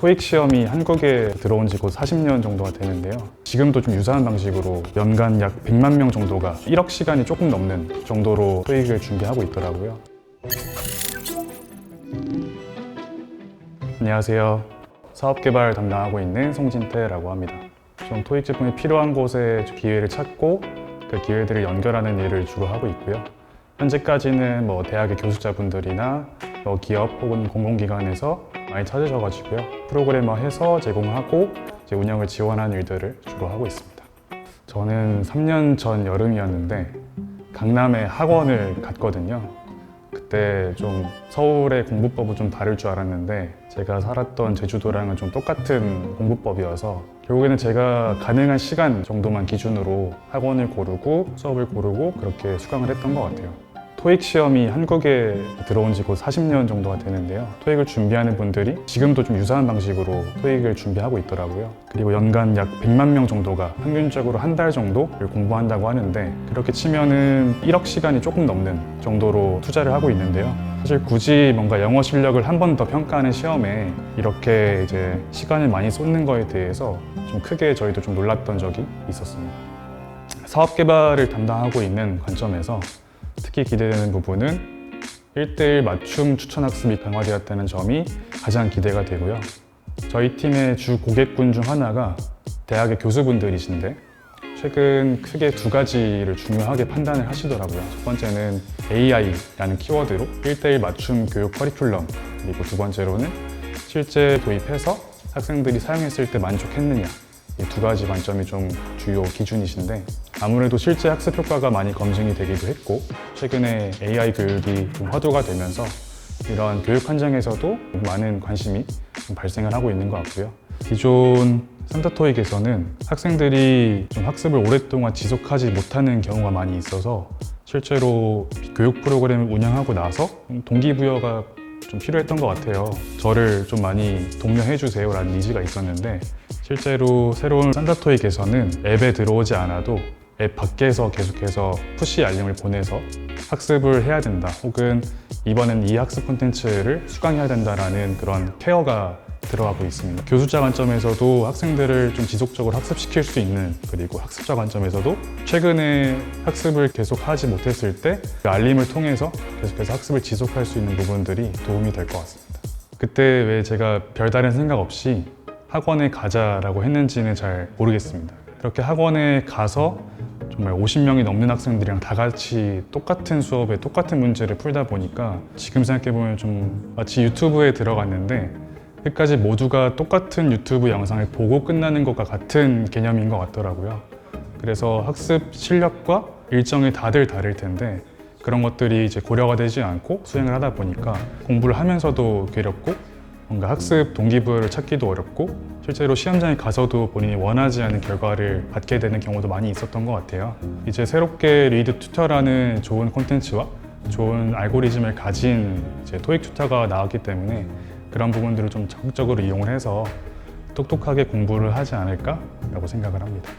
토익 시험이 한국에 들어온 지 곧 40년 정도가 되는데요. 지금도 좀 유사한 방식으로 연간 약 100만 명 정도가 1억 시간이 조금 넘는 정도로 토익을 준비하고 있더라고요. 안녕하세요. 사업 개발 담당하고 있는 송진태라고 합니다. 좀 토익 제품이 필요한 곳에 기회를 찾고 그 기회들을 연결하는 일을 주로 하고 있고요. 현재까지는 뭐 대학의 교수자분들이나 뭐 기업 혹은 공공기관에서 많이 찾으셔가지고요. 프로그래머 해서 제공하고 이제 운영을 지원하는 일들을 주로 하고 있습니다. 저는 3년 전 여름이었는데 강남에 학원을 갔거든요. 그때 좀 서울의 공부법은 좀 다를 줄 알았는데 제가 살았던 제주도랑은 좀 똑같은 공부법이어서 결국에는 제가 가능한 시간 정도만 기준으로 학원을 고르고 수업을 고르고 그렇게 수강을 했던 것 같아요. 토익 시험이 한국에 들어온 지 곧 40년 정도가 되는데요. 토익을 준비하는 분들이 지금도 좀 유사한 방식으로 토익을 준비하고 있더라고요. 그리고 연간 약 100만 명 정도가 평균적으로 한 달 정도를 공부한다고 하는데 그렇게 치면은 1억 시간이 조금 넘는 정도로 투자를 하고 있는데요. 사실 굳이 뭔가 영어 실력을 한 번 더 평가하는 시험에 이렇게 이제 시간을 많이 쏟는 거에 대해서 좀 크게 저희도 좀 놀랐던 적이 있었습니다. 사업 개발을 담당하고 있는 관점에서 특히 기대되는 부분은 1대1 맞춤 추천 학습이 강화되었다는 점이 가장 기대가 되고요. 저희 팀의 주 고객군 중 하나가 대학의 교수분들이신데 최근 크게 두 가지를 중요하게 판단을 하시더라고요. 첫 번째는 AI라는 키워드로 1대1 맞춤 교육 커리큘럼 그리고 두 번째로는 실제 도입해서 학생들이 사용했을 때 만족했느냐 이 두 가지 관점이 좀 주요 기준이신데 아무래도 실제 학습 효과가 많이 검증이 되기도 했고 최근에 AI 교육이 좀 화두가 되면서 이러한 교육 환경에서도 많은 관심이 좀 발생을 하고 있는 것 같고요. 기존 산타토익에서는 학생들이 좀 학습을 오랫동안 지속하지 못하는 경우가 많이 있어서 실제로 교육 프로그램을 운영하고 나서 동기부여가 좀 필요했던 것 같아요. 저를 좀 많이 독려해 주세요라는 니즈가 있었는데 실제로 새로운 산타토익에서는 앱에 들어오지 않아도 앱 밖에서 계속해서 푸시 알림을 보내서 학습을 해야 된다 혹은 이번엔 이 학습 콘텐츠를 수강해야 된다라는 그런 케어가 들어가고 있습니다. 교수자 관점에서도 학생들을 좀 지속적으로 학습시킬 수 있는 그리고 학습자 관점에서도 최근에 학습을 계속 하지 못했을 때 그 알림을 통해서 계속해서 학습을 지속할 수 있는 부분들이 도움이 될 것 같습니다. 그때 왜 제가 별다른 생각 없이 학원에 가자라고 했는지는 잘 모르겠습니다. 그렇게 학원에 가서 정말 50명이 넘는 학생들이랑 다 같이 똑같은 수업에 똑같은 문제를 풀다 보니까 지금 생각해보면 좀 마치 유튜브에 들어갔는데 끝까지 모두가 똑같은 유튜브 영상을 보고 끝나는 것과 같은 개념인 것 같더라고요. 그래서 학습 실력과 일정이 다들 다를 텐데 그런 것들이 이제 고려가 되지 않고 수행을 하다 보니까 공부를 하면서도 괴롭고 뭔가 학습 동기부여를 찾기도 어렵고 실제로 시험장에 가서도 본인이 원하지 않은 결과를 받게 되는 경우도 많이 있었던 것 같아요. 이제 새롭게 리드 튜터라는 좋은 콘텐츠와 좋은 알고리즘을 가진 이제 토익 튜터가 나왔기 때문에 그런 부분들을 좀 적극적으로 이용을 해서 똑똑하게 공부를 하지 않을까라고 생각을 합니다.